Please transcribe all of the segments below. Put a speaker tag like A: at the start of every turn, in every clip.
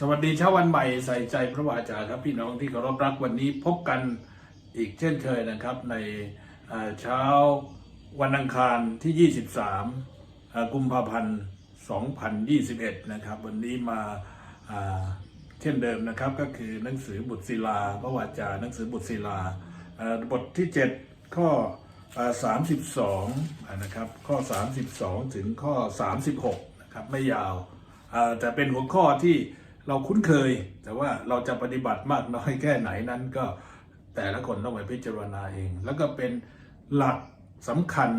A: สวัสดีเช้าวันใหม่ใส่ใจพระวาจาครับพี่น้องที่เคารพรักวันนี้พบกันอีกเช่นเคยนะครับ ในเช้าวันอังคารที่ 23 กุมภาพันธ์ 2021 นะครับ วันนี้มาเช่นเดิมนะครับก็คือหนังสือบุตรศิลา พระวาจาหนังสือบุตรศิลาบทที่ 7 ข้อ 32อ่านะครับข้อ 32 ถึงข้อ 36 นะครับไม่ยาวแต่เป็นหัวข้อที่ เราคุ้นเคย แต่ว่าเราจะปฏิบัติมากน้อยแค่ไหนนั้นก็แต่ละคนต้องไปพิจารณาเอง แล้วก็เป็นหลักสำคัญ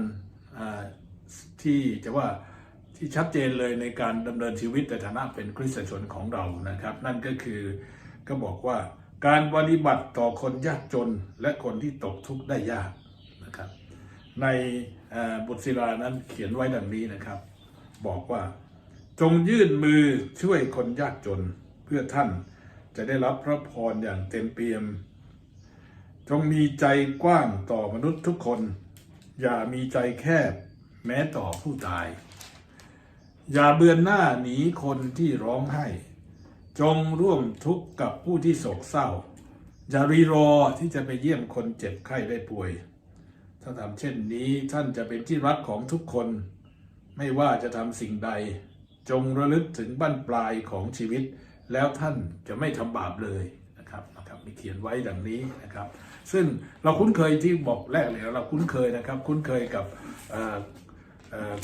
A: ที่จะว่าที่ชัดเจนเลยในการดำเนินชีวิตในฐานะเป็นคริสตชนของเรานะครับ นั่นก็คือก็บอกว่าการปฏิบัติต่อคนยากจนและคนที่ตกทุกข์ได้ยากนะครับ ในบทศิลานั้นเขียนไว้ดังนี้นะครับ บอกว่า จงยื่นมือช่วยคนยากจนเพื่อท่านจะได้รับพระพรอย่างเต็มเปี่ยม จงมีใจกว้างต่อมนุษย์ทุกคน อย่ามีใจแคบแม้ต่อผู้ตาย อย่าเบือนหน้าหนีคนที่ร้องไห้ จงร่วมทุกข์กับผู้ที่โศกเศร้า อย่ารีรอที่จะไปเยี่ยมคนเจ็บไข้ได้ป่วย ถ้าทำเช่นนี้ท่านจะเป็นที่รักของทุกคน ไม่ว่าจะทำสิ่งใด จงระลึกถึงบั้นปลายของชีวิต แล้วท่านจะไม่ทำบาปเลยนะครับนะครับมีเขียนไว้ดังนี้นะครับ ซึ่งเราคุ้นเคยที่บอกแรกเลยเราคุ้นเคยนะครับ คุ้นเคยกับ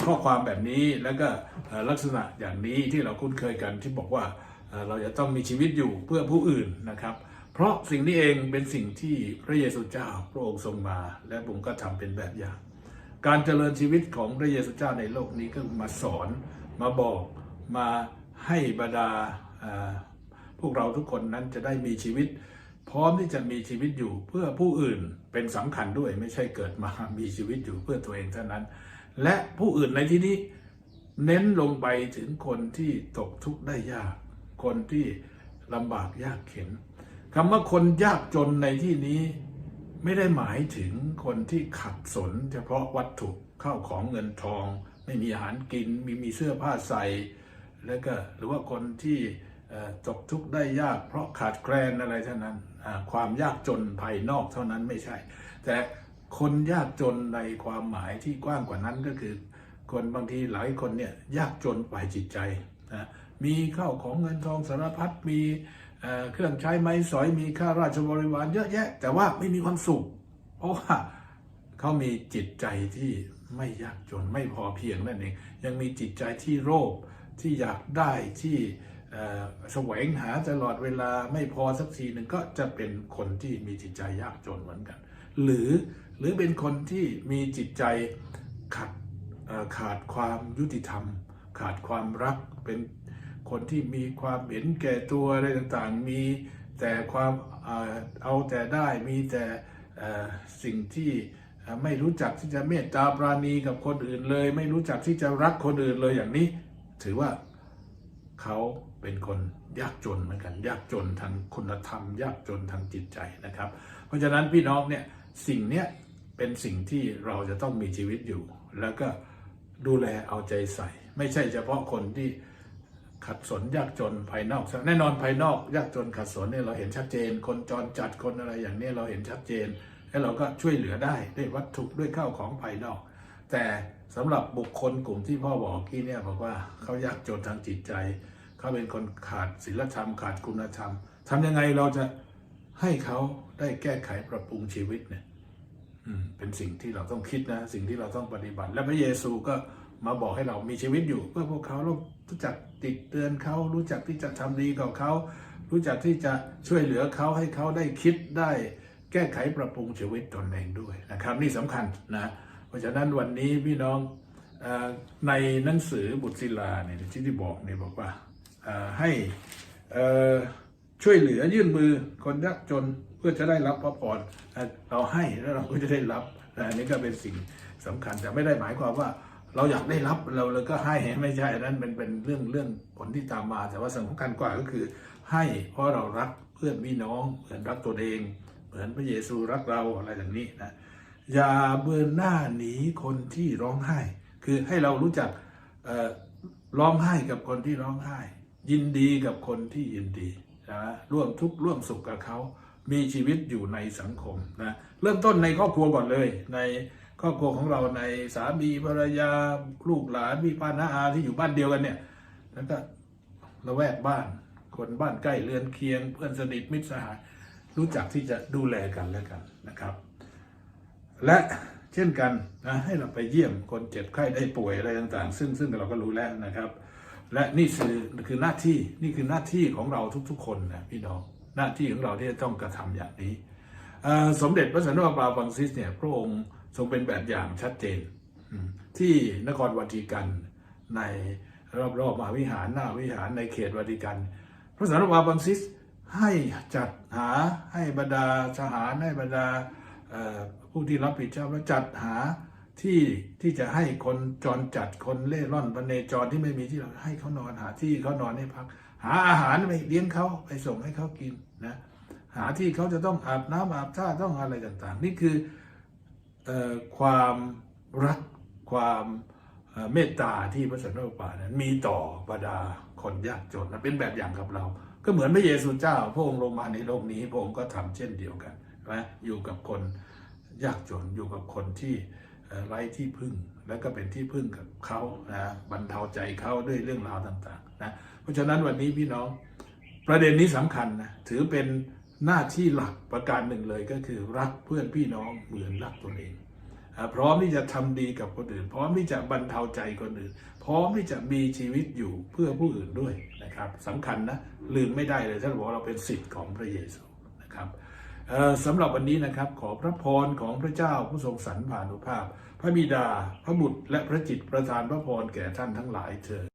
A: ข้อความแบบนี้แล้วก็ลักษณะอย่างนี้ที่เราคุ้นเคยกันที่บอกว่าเอ่อเราจะต้องมีชีวิตอยู่เพื่อผู้อื่นนะครับ เพราะสิ่งนี้เองเป็นสิ่งที่พระเยซูเจ้าพระองค์ทรงมา และผมก็ทำเป็นแบบอย่าง การเจริญชีวิตของพระเยซูเจ้าในโลกนี้ก็มาสอน มาบอกมาให้บรรดาพวกเราทุกคนนั้นจะได้มีชีวิต พร้อมที่จะมีชีวิตอยู่เพื่อผู้อื่นเป็นสำคัญด้วยไม่ใช่เกิดมามีชีวิตอยู่เพื่อตัวเองเท่านั้น และผู้อื่นในที่นี้เน้นลงไปถึงคนที่ตกทุกข์ได้ยาก คนที่ลำบากยากเข็นคำว่าคนยากจนในที่นี้ไม่ได้หมายถึงคนที่ขัดสน เฉพาะวัตถุเข้าของเงินทอง ไม่มีอาหารกินมีมีเสื้อผ้าใส่ แล้วก็หรือว่าคนที่ตกทุกข์ได้ยาก เพราะขาดแคลนอะไรเท่านั้นความยากจนภายนอกเท่านั้นไม่ใช่ แต่คนยากจนในความหมายที่กว้างกว่านั้นก็คือ คนบางทีหลายคนเนี่ยยากจนฝ่ายจิตใจนะมีข้าวของเงินทองสารพัดมีเอ่อเครื่องใช้ไม้สอยมีค่าราชบริวารเยอะแยะ แต่ว่าไม่มีความสุข เพราะว่า เขามีจิตใจที่ไม่ยากจนไม่พอเพียงนั่นเองยังมีจิตใจที่โลภที่อยากได้ที่แสวงหาตลอดเวลาไม่พอสักทีหนึ่งก็จะเป็นคนที่มีจิตใจยากจนเหมือนกัน หรือหรือเป็นคนที่มีจิตใจขัดขาดความยุติธรรม ขาดความรักเป็นคนที่มีความเห็นแก่ตัวอะไรต่างๆ มีแต่ความเอาแต่ได้มีแต่สิ่งที่ ไม่รู้จักที่จะเมตตาปราณีกับคนอื่นเลย ไม่รู้จักที่จะรักคนอื่นเลยอย่างนี้ ถือว่าเขาเป็นคนยากจนเหมือนกัน ยากจนทางคุณธรรม ยากจนทางจิตใจนะครับ เพราะฉะนั้นพี่น้องเนี่ยสิ่งเนี้ยเป็นสิ่งที่เราจะต้องมีชีวิตอยู่ แล้วก็ดูแลเอาใจใส่ ไม่ใช่เฉพาะคนที่ขัดสนยากจนภายนอก แน่นอนภายนอก ยากจนขัดสนเนี่ยเราเห็นชัดเจน คนจรจัดคนอะไรอย่างนี้เราเห็นชัดเจน แล้วเราก็ช่วยเหลือได้ด้วยวัตถุด้วยข้าวของภายนอก แต่สำหรับบุคคลกลุ่มที่พ่อบอกกี้เนี่ยบอกว่าเขายากจนทางจิตใจ เขาเป็นคนขาดศีลธรรม ขาดคุณธรรมทำยังไงเราจะให้เขาได้แก้ไขปรับปรุงชีวิตเนี่ยเป็นสิ่งที่เราต้องคิดนะ สิ่งที่เราต้องปฏิบัติ และพระเยซูก็มาบอกให้เรามีชีวิตอยู่ เพื่อพวกเขาเรารู้จักติดเตือนเขารู้จักที่จะทำดีกับเขา รู้จักที่จะช่วยเหลือเขาให้เขาได้คิดได้ แก้ไขปรับปรุงชีวิตตนเองด้วยนะครับนี่สำคัญนะเพราะฉะนั้นวันนี้พี่น้องในหนังสือบุตรศิลาเนี่ยที่ที่บอกเนี่ยบอกว่าให้ช่วยเหลือยื่นมือคนยากจนเพื่อจะได้รับพระพรเอ่อเราให้แล้วเราก็จะได้รับนะอันนี้ก็เป็นสิ่งสำคัญแต่ไม่ได้หมายความว่าเราอยากได้รับเราเลยก็ให้ไม่ใช่นนั้นเป็นเป็นเรื่องเรื่องผลที่ตามมา แต่ว่าสำคัญกว่าก็คือ ให้เพราะเรารักเพื่อนพี่น้องเหมือนรักตัวเอง เหมือนพระเยซูรักเราอะไรอย่างนี้นะอย่าเบือนหน้าหนีคนที่ร้องไห้ คือให้เรารู้จักร้องไห้กับคนที่ร้องไห้ ยินดีกับคนที่ยินดีนะร่วมทุกข์ร่วมสุขกับเขา มีชีวิตอยู่ในสังคมนะเริ่มต้นในครอบครัวก่อนเลย ในครอบครัวของเราในสามีภรรยาลูกหลานพี่ป้าน้าอาที่อยู่บ้านเดียวกันเนี่ยแล้วก็ละแวกบ้านคนบ้านใกล้เรือนเคียง เพื่อนสนิทมิตรสหาย รู้จักที่จะดูแลกันและกันนะครับ และเช่นกันนะให้เราไปเยี่ยมคนเจ็บไข้ได้ป่วยอะไรต่างๆ ซึ่งซึ่งเราก็รู้แล้วนะครับ และนี่คือคือหน้าที่นี่คือหน้าที่ของเราทุกๆ คนนะพี่น้องหน้าที่ของเราที่จะต้องกระทำอย่างนี้ สมเด็จพระสันตะปาฟังซิสเนี่ยพระองค์ทรงเป็นแบบอย่างชัดเจน ที่นครวาติกันในรอบๆมหาวิหารหน้าวิหารในเขตวาติกัน พระสันตะปาฟังซิส ให้จัดหาให้บรรดาทหารให้บรรดาผู้ที่รับผิดชอบแล้วจัดหาที่ที่จะให้คนจรจัดคนเล่ร่อนพเนจรที่ไม่มีที่นอนให้เขานอนหาที่เขานอนให้พัก หาอาหารไปเลี้ยงเขาไปส่งให้เขากินนะหาที่เขาจะต้องอาบน้ำอาบท่าต้องอะไรต่างๆ นี่คืออความรักความเอ่อเมตตาที่พระสันตะปานั้นมีต่อบรรดาคนยากจนนะเป็นแบบอย่างกับเรา ก็เหมือนพระเยซูเจ้า พระองค์ลงมาในโลกนี้ พระองค์ก็ทำเช่นเดียวกันนะอยู่กับคนยากจนอยู่กับคนที่ไร้ที่พึ่ง แล้วก็เป็นที่พึ่งกับเขานะบรรเทาใจเขาด้วยเรื่องราวต่างๆนะเพราะฉะนั้นวันนี้พี่น้องประเด็นนี้สำคัญนะถือเป็นหน้าที่หลักประการหนึ่งเลยก็คือรักเพื่อนพี่น้องเหมือนรักตนเอง พร้อมที่จะทำดีกับคนอื่น พร้อมที่จะบรรเทาใจคนอื่น พร้อมที่จะมีชีวิตอยู่เพื่อผู้อื่นด้วยนะครับสำคัญนะลืมไม่ได้เลยท่านบอกเราเป็นสิทธิ์ของพระเยซูนะครับสำหรับวันนี้นะครับขอพระพรของพระเจ้าผู้ทรงสรรผ่านุภาพ พระบิดา พระบุตรและพระจิตประทานพระพรแก่ท่านทั้งหลายเถิด